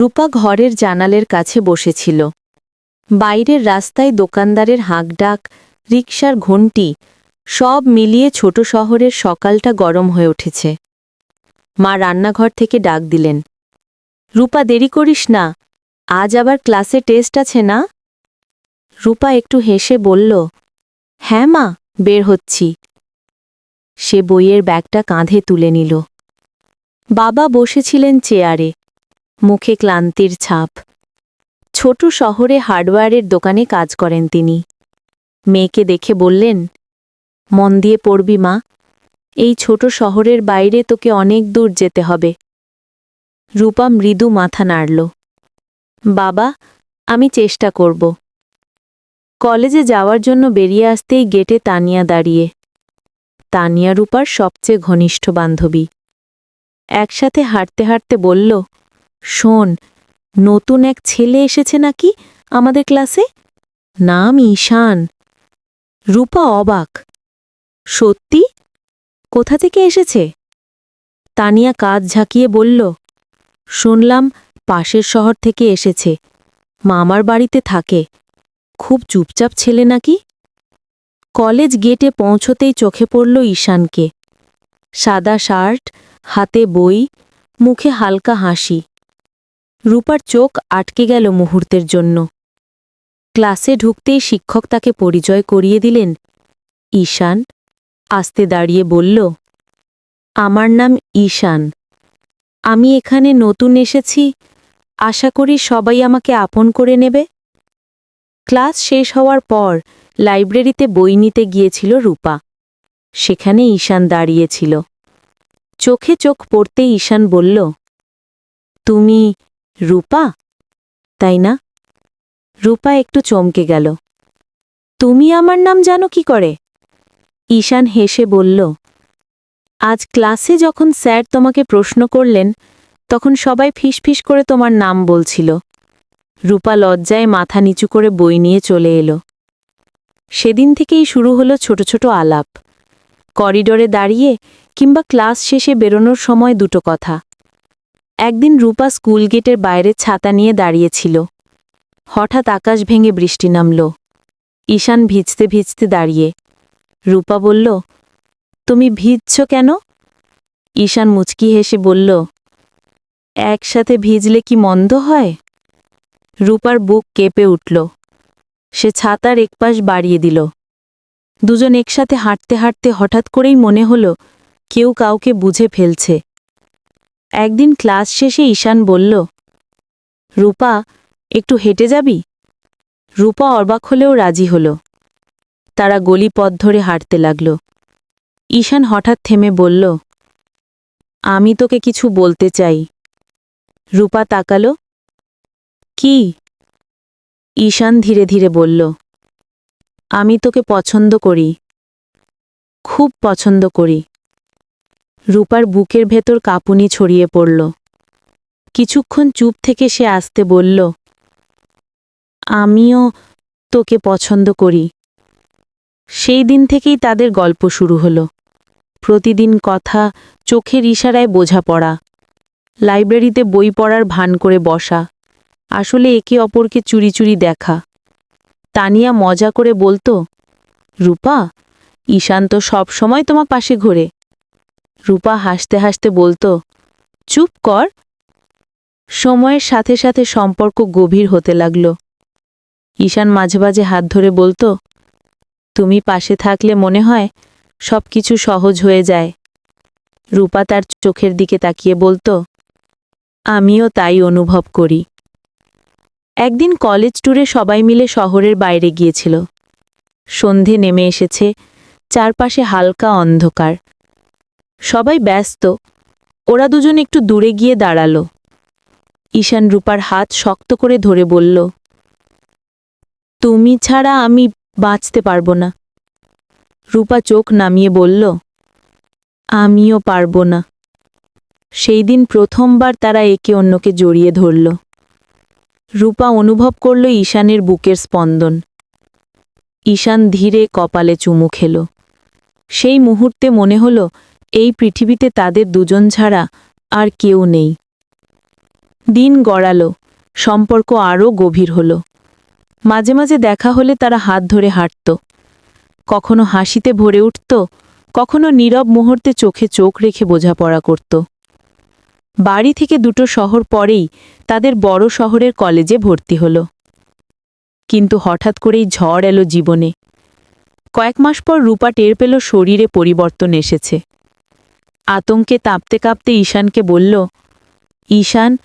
রূপা ঘরের জানালের কাছে বসেছিল। বাইরের রাস্তায় দোকানদারের হাঁকডাক, রিকশার ঘণ্টি সব মিলিয়ে ছোট শহরের সকালটা গরম হয়ে উঠেছে। মা রান্নাঘর থেকে ডাক দিলেন, রূপা, দেরি করিস না, আজ আবার ক্লাসে টেস্ট আছে না? রূপা একটু হেসে বলল হ্যাঁ মা, বের হচ্ছি। সে বইয়ের ব্যাগটা কাঁধে তুলে নিল। বাবা বসেছিলেন চেয়ারে। মুখে ক্লান্তির ছাপ। ছোট শহরে হার্ডওয়্যারের দোকানে কাজ করেন তিনি। মেয়েকে দেখে বললেন, মন দিয়ে পড়বি মা। এই ছোট শহরের বাইরে তোকে অনেক দূর যেতে হবে রূপা মৃদু মাথা নাড়ল। বাবা, আমি চেষ্টা করব। কলেজে যাওয়ার জন্য বেরিয়ে আসতেই গেটে তানিয়া দাঁড়িয়ে। তানিয়া রূপার সবচেয়ে ঘনিষ্ঠ বান্ধবী। একসাথে হাঁটতে হাঁটতে বলল শোন, নতুন এক ছেলে এসেছে নাকি আমাদের ক্লাসে? নাম ঈশান। রূপা অবাক। সত্যি? কোথা থেকে এসেছে? তানিয়া কাজ ঝাঁকিয়ে বলল, শুনলাম পাশের শহর থেকে এসেছে। মামার বাড়িতে থাকে। খুব চুপচাপ ছেলে নাকি? কলেজ গেটে পৌঁছতেই চোখে পড়ল ঈশানকে। সাদা শার্ট, হাতে বই, মুখে হালকা হাসি। রূপার চোখ আটকে গেল মুহূর্তের জন্য। ক্লাসে ঢুকতেই শিক্ষক তাকে পরিচয় করিয়ে দিলেন। ঈশান আস্তে দাঁড়িয়ে বলল, আমার নাম ঈশান। আমি এখানে নতুন এসেছি। আশা করি সবাই আমাকে আপন করে নেবে। ক্লাস শেষ হওয়ার পর লাইব্রেরিতে বই নিতে গিয়েছিল রূপা। সেখানে ঈশান দাঁড়িয়েছিল। চোখে চোখ পড়তে ঈশান বলল, তুমি রূপা? তাই না? রূপা একটু চমকে গেল। তুমি আমার নাম জানো কি করে? ঈশান হেসে বলল, আজ ক্লাসে যখন স্যার তোমাকে প্রশ্ন করলেন, তখন সবাই ফিসফিস করে তোমার নাম বলছিল। রূপা লজ্জায় মাথা নিচু করে বই নিয়ে চলে এলো। সেদিন থেকেই শুরু হলো ছোট ছোট আলাপ। করিডোরে দাঁড়িয়ে কিংবা ক্লাস শেষে বেরোনোর সময় দুটো কথা। একদিন রূপা স্কুল গেটের বাইরে ছাতা নিয়ে দাঁড়িয়েছিল। হঠাৎ আকাশ ভেঙে বৃষ্টি নামল। ঈশান ভিজতে ভিজতে দাঁড়িয়ে। রূপা বলল, তুমি ভিজছ কেন? ঈশান মুচকি হেসে বলল, একসাথে ভিজলে কি মন্দ হয়? রূপার বুক কেঁপে উঠল। সে ছাতার একপাশ বাড়িয়ে দিল। দুজন একসাথে হাঁটতে হাঁটতে হঠাৎ করেই মনে হল, কেউ কাউকে বুঝে ফেলছে। একদিন ক্লাস শেষে ঈশান বলল, রূপা, একটু হেঁটে যাবি? রূপা অবাক হলেও রাজি হল। তারা গলি পথ ধরে হাঁটতে লাগল। ঈশান হঠাৎ থেমে বলল, আমি তোকে কিছু বলতে চাই। রূপা তাকালো, কি? ঈশান ধীরে ধীরে বলল, আমি তোকে পছন্দ করি, খুব পছন্দ করি। রূপার বুকের ভেতর কাঁপুনি ছড়িয়ে পড়ল। কিছুক্ষণ চুপ থেকে সে আসতে বলল, আমিও তোকে পছন্দ করি। সেই দিন থেকেই তাদের গল্প শুরু হলো। প্রতিদিন কথা, চোখের ইশারায় বোঝা পড়া লাইব্রেরিতে বই পড়ার ভান করে বসা, আসলে একে অপরকে চুরি চুরি দেখা। তানিয়া মজা করে বলতো, রূপা, ঈশান তো সবসময় তোমার পাশে ঘোরে। রূপা হাসতে হাসতে বলতো, চুপ কর। সময়ের সাথে সাথে সম্পর্ক গভীর হতে লাগল। ঈশান মাঝে মাঝে হাত ধরে বলতো, তুমি পাশে থাকলে মনে হয় সব কিছু সহজ হয়ে যায়। রূপা তার চোখের দিকে তাকিয়ে বলতো, আমিও তাই অনুভব করি। একদিন কলেজ ট্যুরে সবাই মিলে শহরের বাইরে গিয়েছিল। সন্ধে নেমে এসেছে, চারপাশে হালকা অন্ধকার। সবাই ব্যস্ত। ওরা দুজন একটু দূরে গিয়ে দাঁড়াল। ঈশান রূপার হাত শক্ত করে ধরে বলল, তুমি ছাড়া আমি বাঁচতে পারব না। রূপা চোখ নামিয়ে বলল, আমিও পারব না। সেই দিন প্রথমবার তারা একে অন্যকে জড়িয়ে ধরল। রূপা অনুভব করল ঈশানের বুকের স্পন্দন। ঈশান ধীরে কপালে চুমু খেল। সেই মুহূর্তে মনে হল এই পৃথিবীতে তাদের দুজন ছাড়া আর কেউ নেই। দিন গড়ালো, সম্পর্ক আরও গভীর হলো। মাঝে মাঝে দেখা হলে তারা হাত ধরে হাঁটত। কখনো হাসিতে ভরে উঠত, কখনো নীরব মুহূর্তে চোখে চোখ রেখে বোঝাপড়া করত। বাড়ি থেকে দুটো শহর পরেই তাদের বড় শহরের কলেজে ভর্তি হল। কিন্তু হঠাৎ করেই ঝড় এলো জীবনে। কয়েক মাস পর রূপা টের পেল শরীরে পরিবর্তন এসেছে। আতঙ্কে কাঁপতে কাঁপতে ঈশানকে বলল, ঈশান,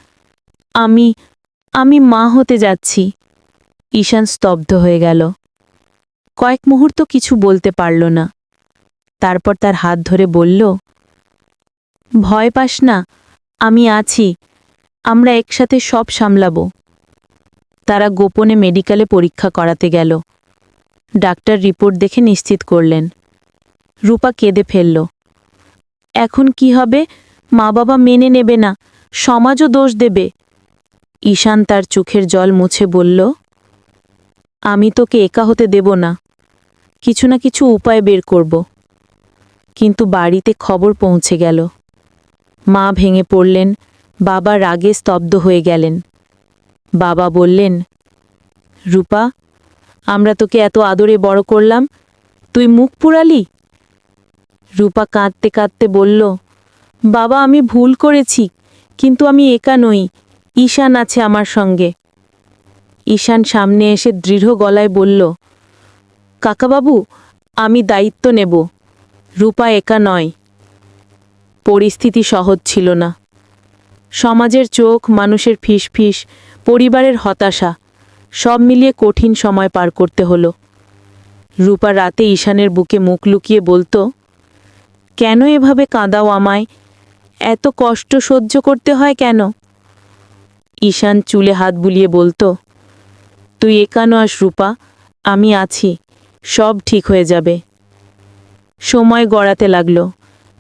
আমি আমি মা হতে যাচ্ছি। ঈশান স্তব্ধ হয়ে গেল। কয়েক মুহূর্ত কিছু বলতে পারল না। তারপর তার হাত ধরে বলল, ভয় পাস না, আমি আছি, আমরা একসাথে সব সামলাবো। তারা গোপনে মেডিকেলে পরীক্ষা করাতে গেল। ডাক্তার রিপোর্ট দেখে নিশ্চিত করলেন। রূপা কেঁদে ফেলল। এখন কি হবে? মা বাবা মেনে নেবে না। সমাজও দোষ দেবে। ঈশান তার চোখের জল মুছে বলল, আমি তোকে একা হতে দেব না। কিছু না কিছু উপায় বের করব। কিন্তু বাড়িতে খবর পৌঁছে গেল। মা ভেঙে পড়লেন, বাবা রাগে স্তব্ধ হয়ে গেলেন। বাবা বললেন, রূপা, আমরা তোকে এত আদরে বড় করলাম, তুই মুখ পুরালি রূপা কাঁদতে কাঁদতে বলল, বাবা, আমি ভুল করেছি, কিন্তু আমি একা নই। ঈশান আছে আমার সঙ্গে। ঈশান সামনে এসে দৃঢ় গলায় বলল, কাকাবাবু, আমি দায়িত্ব নেব। রূপা একা নয়। পরিস্থিতি সহজ ছিল না। সমাজের চোখ, মানুষের ফিসফিস, পরিবারের হতাশা, সব মিলিয়ে কঠিন সময় পার করতে হলো। রূপা রাতে ঈশানের বুকে মুখ লুকিয়ে বলতো কেন এভাবে কাঁদাও আমায়? এত কষ্ট সহ্য করতে হয় কেন? ঈশান চুলে হাত বুলিয়ে বলতো, তুই একা নস রূপা, আমি আছি, সব ঠিক হয়ে যাবে। সময় গড়াতে লাগল,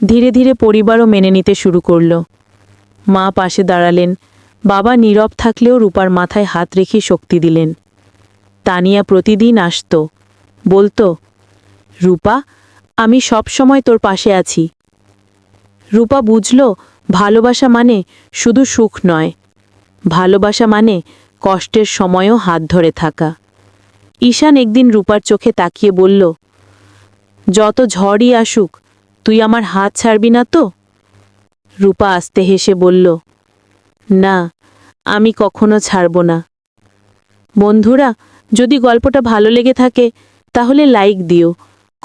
ধীরে ধীরে পরিবারও মেনে নিতে শুরু করল। মা পাশে দাঁড়ালেন, বাবা নীরব থাকলেও রূপার মাথায় হাত রেখে শক্তি দিলেন। তানিয়া প্রতিদিন আসত, বলতো, রূপা আমি সব সময় তোর পাশে আছি। রূপা বুঝল, ভালোবাসা মানে শুধু সুখ নয়। ভালোবাসা মানে কষ্টের সময়ও হাত ধরে থাকা। ঈশান একদিন রূপার চোখে তাকিয়ে বলল, যত ঝড়ই আসুক, তুই আমার হাত ছাড়বি না তো? রূপা আস্তে হেসে বলল, না, আমি কখনো ছাড়ব না। বন্ধুরা, যদি গল্পটা ভালো লেগে থাকে, তাহলে লাইক দিও।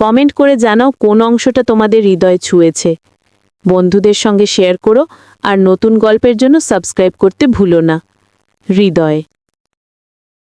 কমেন্ট করে জানাও কোন অংশটা তোমাদের হৃদয় ছুঁয়েছে। বন্ধুদের সঙ্গে শেয়ার করো আর নতুন গল্পের জন্য সাবস্ক্রাইব করতে ভুলো না। হৃদয়।